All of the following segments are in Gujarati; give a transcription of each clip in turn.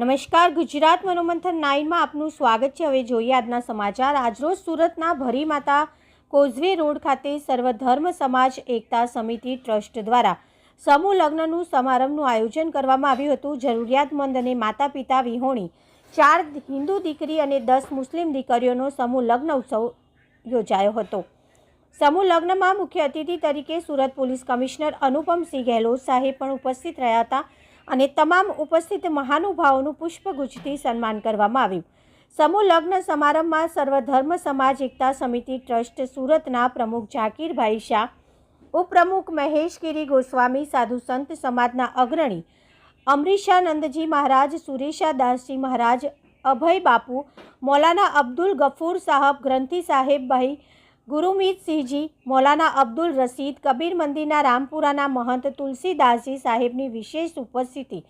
નમસ્કાર, ગુજરાત મનોમંથન નાઇનમાં આપનું સ્વાગત છે. હવે જોઈએ આજના સમાચાર. આજરોજ સુરતના ભરી માતા કોઝવે રોડ ખાતે સર્વધર્મ સમાજ એકતા સમિતિ ટ્રસ્ટ દ્વારા સમૂહ લગ્નનું સમારંભનું આયોજન કરવામાં આવ્યું હતું. જરૂરિયાતમંદ અને માતા પિતા વિહોણી, ચાર હિન્દુ દીકરી અને દસ મુસ્લિમ દીકરીઓનો સમૂહ લગ્ન ઉત્સવ યોજાયો હતો. સમૂહ લગ્નમાં મુખ્ય અતિથિ તરીકે સુરત પોલીસ કમિશનર અનુપમસિંહ ગેહલોત સાહેબ પણ ઉપસ્થિત રહ્યા હતા. અને તમામ ઉપસ્થિત મહાનુભાવોનું પુષ્પગુચ્છથી સન્માન કરવામાં આવ્યું. સમૂહ લગ્ન સમારંભમાં સર્વધર્મ સમાજ એકતા સમિતિ ટ્રસ્ટ સુરતના પ્રમુખ ઝાકીરભાઈ શાહ, ઉપપ્રમુખ મહેશગીરી ગોસ્વામી, સાધુ સંત સમાજના અગ્રણી અમરીશાનંદજી મહારાજ, સુરેશા દાસજી મહારાજ, અભય બાપુ, મૌલાના અબ્દુલ ગફૂર સાહબ, ગ્રંથિ સાહેબભાઈ ગુરુમીતસિંહજી મૌલાના અબ્દુલ રસીદ કબીર મંદિરના રામપુરાના મહંત તુલસીદાસજી સાહેબની વિશેષ ઉપસ્થિતિ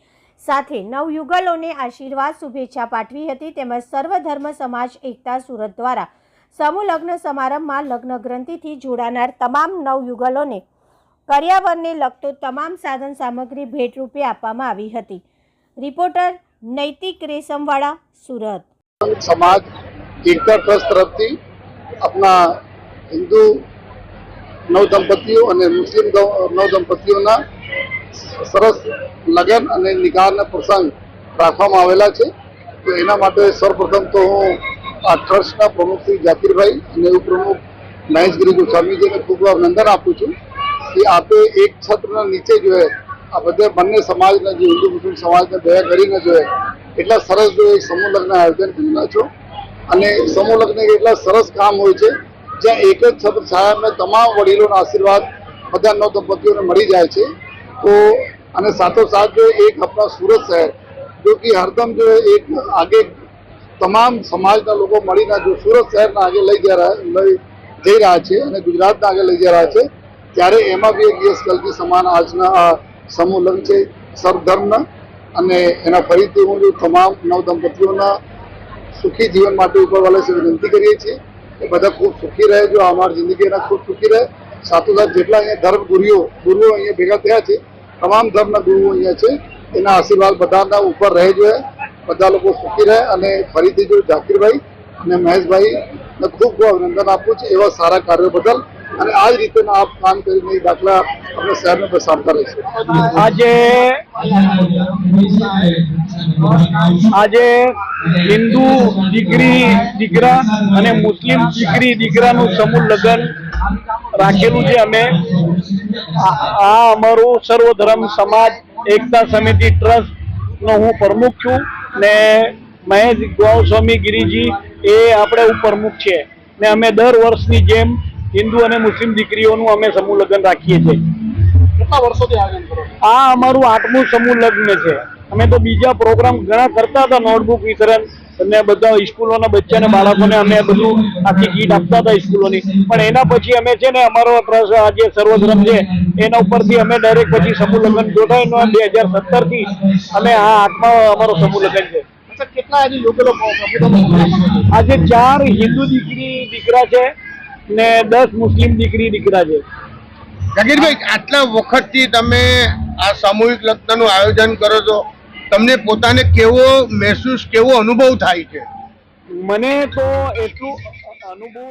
સાથે નવયુગલોને આશીર્વાદ શુભેચ્છા પાઠવી હતી તેમજ સર્વધર્મ સમાજ એકતા સુરત દ્વારા સમૂહ સમારંભમાં લગ્ન ગ્રંથિથી જોડાનાર તમામ નવયુગલોને કર્યાવરને લગતો તમામ સાધન સામગ્રી ભેટરૂપે આપવામાં આવી હતી. રિપોર્ટર નૈતિક રેશમવાળા, સુરત. સમાજ ટ્રસ્ટ તરફથી આપણા હિન્દુ નવદંપતિઓ અને મુસ્લિમ નવદંપતિઓના સરસ લગ્ન અને નિકાહના પ્રસંગ રાખવામાં આવેલા છે. તો એના માટે સૌપ્રથમ તો હું આ ટ્રસ્ટના પ્રમુખ શ્રી જાકીરભાઈ અને ઉપપ્રમુખ મહેશગીરી ગોસ્વામીજીને ખૂબ અભિનંદન આપું છું કે આપે એક છત્રના નીચે જો આ બધે બંને સમાજના જે હિન્દુ મુસ્લિમ સમાજને દયા કરીને જો એટલા સરસ જો એક સમૂહ લગ્ન આયોજન કરેલા છો. અને સમૂહ લગ્ન એટલા સરસ કામ હોય છે જ્યાં એક જ છાયામાં તમામ વડીલોના આશીર્વાદ બધા નવ દંપતીઓને મળી જાય છે. તો અને સાથોસાથ જો એક આપણા સુરત શહેર, જો કે હરદમ જો એક આગે તમામ સમાજના લોકો મળીને જો સુરત શહેરના આગે લઈ જઈ લઈ જઈ રહ્યા છે અને ગુજરાતના આગળ લઈ જઈ રહ્યા છે, ત્યારે એમાં બી એક યશ કલકી સમાન આજના આ સમૂહ લગ્ન છે સરધર્મના અને એના ફરીથી હું તમામ નવ દંપતીઓના સુખી જીવન માટે ઉપરવાલા છે વિનંતી કરીએ છીએ. કે બધા ખૂબ સુખી રહે જો અમારી જિંદગી એના ખૂબ સુખી રહે. સાથોસાથ જેટલા અહીંયા ધર્મ ગુરુઓ ગુરુઓ અહીંયા ભેગા થયા છે. તમામ ધર્મના ગુરુઓ અહીંયા છે. એના આશીર્વાદ બધાના ઉપર રહે જોઈએ. બધા લોકો સુખી રહે અને ફરીથી જો ઝાકીરભાઈ અને મહેશભાઈને ખૂબ ખૂબ અભિનંદન આપું છું એવા સારા કાર્યો બદલ. અને આ જ રીતેના આપ કામ કરીને એ દાખલા આપણે શહેરને પ્રસારતા રહીશું આજે આજે હિન્દુ દીકરી દીકરા અને મુસ્લિમ દીકરી દીકરાનું સમૂહ લગ્ન રાખેલું છે અમે. આ અમારું સર્વધર્મ સમાજ એકતા સમિતિ ટ્રસ્ટ નો હું પ્રમુખ છું ને મહેશ ગોસ્વામી ગિરિજી એ આપણે ઉપપ્રમુખ છે. ને અમે દર વર્ષની જેમ હિન્દુ અને મુસ્લિમ દીકરીઓનું અમે સમૂહ લગ્ન રાખીએ છીએ. કેટલા વર્ષોથી આ અમારું આઠમું સમૂહ લગ્ન છે. અમે તો બીજા પ્રોગ્રામ ઘણા કરતા હતા નોટબુક વિતરણ અને બધા સ્કૂલોના બચ્ચાને બાળકોને અમે બધું આખી કીટ આપતા હતા સ્કૂલોની. પણ એના પછી અમે છે ને અમારો આ જે સર્વધર્મ છે એના ઉપરથી અમે ડાયરેક્ટ પછી સમૂહ લગ્ન જોડાઈનો બે હજાર સત્તરથી અમે આ આત્મા અમારો સમૂહ લગ્ન છે. કેટલા આજે ચાર હિન્દુ દીકરી દીકરા છે ને દસ મુસ્લિમ દીકરી દીકરા છે. જગીરભાઈ આટલા વખતથી તમે આ સામૂહિક લગ્નનું આયોજન કરો છો? તમને પોતાને કેવો મહેસૂસ કેવો અનુભવ થાય છે? મને તો એટલું અનુભવ